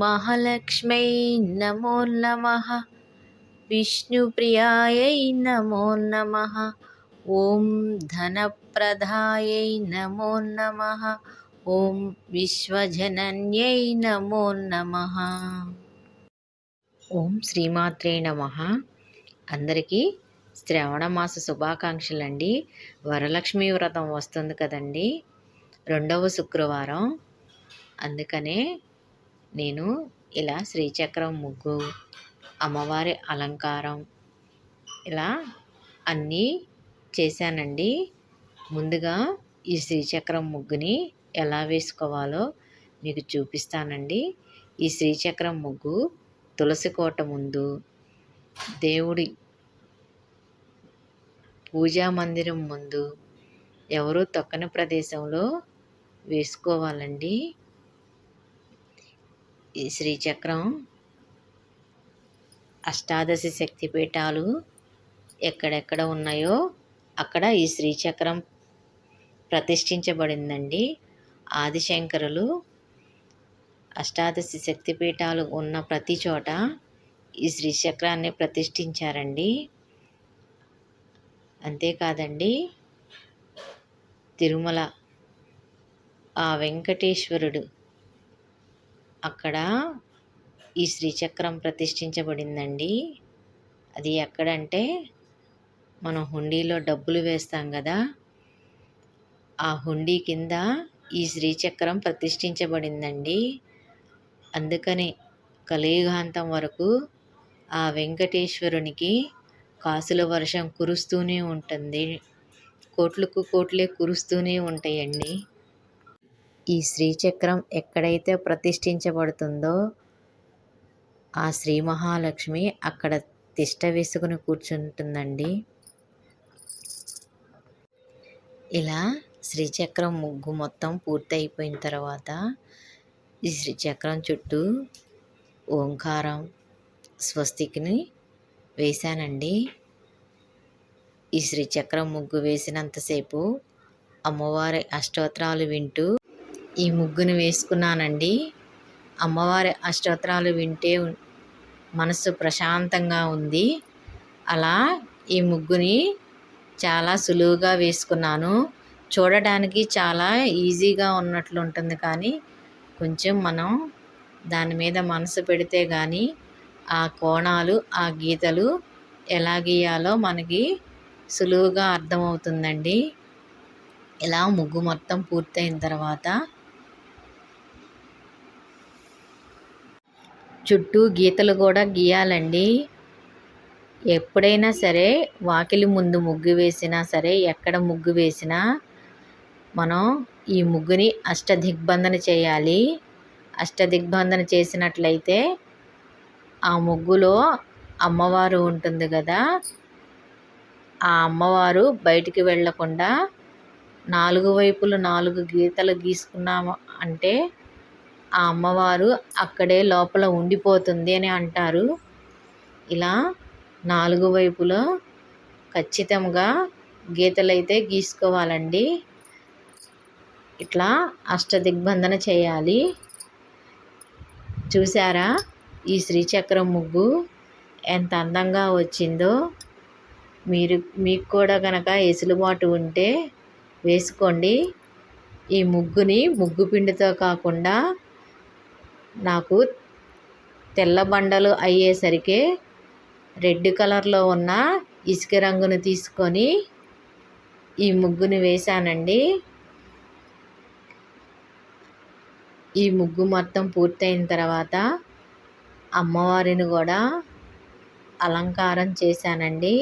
మహాలక్ష్మై నమో నమ. విష్ణుప్రియాయై నమో నమ. ఓం ధనప్రదాయై నమో నమ. ఓం విశ్వజనన్యై నమో నమ. ఓం శ్రీమాత్రే నమ. అందరికీ శ్రవణ మాస శుభాకాంక్షలండి. వరలక్ష్మి వ్రతం వస్తుంది కదండి. రెండవ శుక్రవారం. అందుకనే నేను ఇలా శ్రీచక్రం ముగ్గు అమ్మవారి అలంకారం ఇలా అన్నీ చేశానండి. ముందుగా ఈ శ్రీచక్రం ముగ్గుని ఎలా వేసుకోవాలో మీకు చూపిస్తానండి. ఈ శ్రీచక్రం ముగ్గు తులసి కోట ముందు దేవుడి పూజా మందిరం ముందు ఎవరు తొక్కని ప్రదేశంలో వేసుకోవాలండి. ఈ శ్రీచక్రం అష్టాదశి శక్తిపీఠాలు ఎక్కడెక్కడ ఉన్నాయో అక్కడ ఈ శ్రీచక్రం ప్రతిష్ఠించబడిందండి. ఆదిశంకరులు అష్టాదశి శక్తిపీఠాలు ఉన్న ప్రతి చోట ఈ శ్రీచక్రాన్ని ప్రతిష్ఠించారండి. అంతేకాదండి తిరుమల ఆ వెంకటేశ్వరుడు అక్కడ ఈ శ్రీచక్రం ప్రతిష్ఠించబడిందండి. అది ఎక్కడంటే మనం హుండీలో డబ్బులు వేస్తాం కదా ఆ హుండీ కింద ఈ శ్రీచక్రం ప్రతిష్ఠించబడిందండి. అందుకని కలియుగాంతం వరకు ఆ వెంకటేశ్వరునికి కాసుల వర్షం కురుస్తూనే ఉంటుంది. కోట్లకు కోట్లే కురుస్తూనే ఉంటాయండి. ఈ శ్రీచక్రం ఎక్కడైతే ప్రతిష్ఠించబడుతుందో ఆ శ్రీ మహాలక్ష్మి అక్కడ తిష్ట వేసుకుని కూర్చుంటుందండి. ఇలా శ్రీచక్రం ముగ్గు మొత్తం పూర్తి అయిపోయిన తర్వాత ఈ శ్రీచక్రం చుట్టూ ఓంకారం స్వస్తికిని వేశానండి. ఈ శ్రీచక్రం ముగ్గు వేసినంతసేపు అమ్మవారి అష్టోత్తరాలు వింటూ ఈ ముగ్గును వేసుకున్నానండి. అమ్మవారి అష్టోత్తరాలు వింటే మనసు ప్రశాంతంగా ఉంది. అలా ఈ ముగ్గుని చాలా సులువుగా వేసుకున్నాను. చూడడానికి చాలా ఈజీగా ఉన్నట్లు ఉంటుంది కానీ కొంచెం మనం దాని మీద మనసు పెడితే కానీ ఆ కోణాలు ఆ గీతలు ఎలా గీయాలో మనకి సులువుగా అర్థమవుతుందండి. ఇలా ముగ్గు మొత్తం పూర్తయిన తర్వాత చుట్టూ గీతలు కూడా గీయాలండి. ఎప్పుడైనా సరే వాకిలి ముందు ముగ్గు వేసినా సరే ఎక్కడ ముగ్గు వేసినా మనం ఈ ముగ్గుని అష్టదిగ్బంధన చేయాలి. అష్టదిగ్బంధన చేసినట్లయితే ఆ ముగ్గులో అమ్మవారు ఉంటుంది కదా. ఆ అమ్మవారు బయటికి వెళ్ళకుండా నాలుగు వైపులు నాలుగు గీతలు గీసుకున్నాము అంటే ఆ అమ్మవారు అక్కడే లోపల ఉండిపోతుంది అని అంటారు. ఇలా నాలుగు వైపులో ఖచ్చితంగా గీతలైతే గీసుకోవాలండి. ఇట్లా అష్టదిగ్బంధన చేయాలి. చూసారా ఈ శ్రీచక్రం ముగ్గు ఎంత అందంగా వచ్చిందో. మీరు మీకు కూడా కనుక ఎసులుబాటు ఉంటే వేసుకోండి. ఈ ముగ్గుని ముగ్గు పిండితో కాకుండా నాకు తెల్ల బండలు అయ్యేసరికి రెడ్ కలర్లో ఉన్న ఇసుక రంగును తీసుకొని ఈ ముగ్గుని వేశానండి. ఈ ముగ్గు మొత్తం పూర్తయిన తర్వాత అమ్మవారిని కూడా అలంకారం చేశానండి.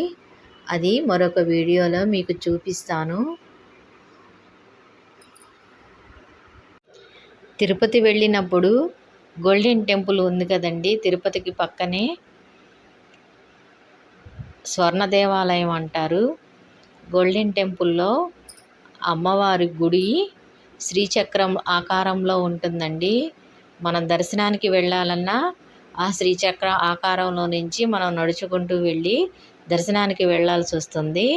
అది మరొక వీడియోలో మీకు చూపిస్తాను. తిరుపతి వెళ్ళినప్పుడు గోల్డెన్ టెంపుల్ ఉంది కదండి తిరుపతికి పక్కనే స్వర్ణ దేవాలయం అంటారు. గోల్డెన్ టెంపుల్లో అమ్మవారి గుడి శ్రీచక్రం ఆకారంలో ఉంటుందండి. మనం దర్శనానికి వెళ్ళాలన్నా ఆ శ్రీచక్ర ఆకారంలో నుంచి మనం నడుచుకుంటూ వెళ్ళి దర్శనానికి వెళ్ళాల్సి వస్తుంది.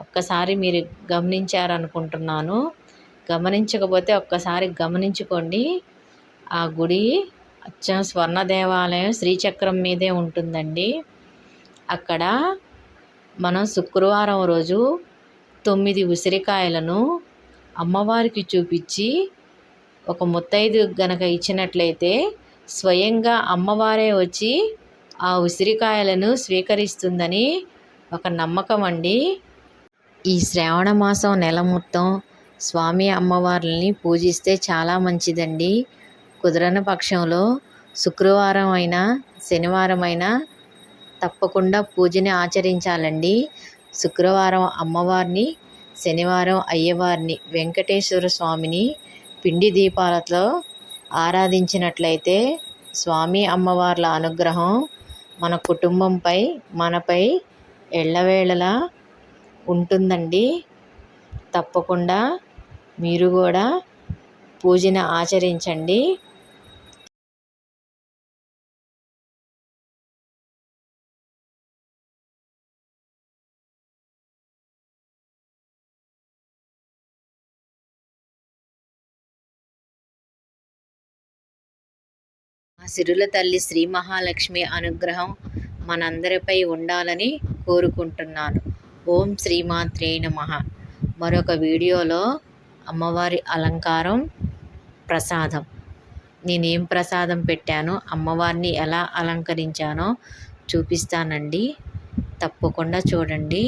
ఒక్కసారి మీరు గమనించారనుకుంటున్నాను. గమనించకపోతే ఒక్కసారి గమనించుకోండి. ఆ గుడి అచ్చం స్వర్ణ దేవాలయం శ్రీచక్రం మీదే ఉంటుందండి. అక్కడ మనం శుక్రవారం రోజు తొమ్మిది ఉసిరికాయలను అమ్మవారికి చూపించి ఒక ముత్తైదు గనక ఇచ్చినట్లయితే స్వయంగా అమ్మవారే వచ్చి ఆ ఉసిరికాయలను స్వీకరిస్తుందని ఒక నమ్మకం అండి. ఈ శ్రావణ మాసం నెల మొత్తం స్వామి అమ్మవార్లని పూజిస్తే చాలా మంచిదండి. కుదరని పక్షంలో శుక్రవారం అయినా శనివారం అయినా తప్పకుండా పూజని ఆచరించాలండి. శుక్రవారం అమ్మవారిని శనివారం అయ్యవారిని వెంకటేశ్వర స్వామిని పిండి దీపాలతో ఆరాధించినట్లయితే స్వామి అమ్మవార్ల అనుగ్రహం మన కుటుంబంపై మనపై ఎళ్ళవేళలా ఉంటుందండి. తప్పకుండా మీరు కూడా పూజను ఆచరించండి. ఆ సిరుల తల్లి శ్రీ మహాలక్ష్మి అనుగ్రహం మనందరిపై ఉండాలని కోరుకుంటున్నాను. ఓం శ్రీమాత్రే నమ. మరొక వీడియోలో అమ్మవారి అలంకారం ప్రసాదం. నేనేం ప్రసాదం పెట్టానో అమ్మవారిని ఎలా అలంకరించానో చూపిస్తానండి. తప్పకుండా చూడండి.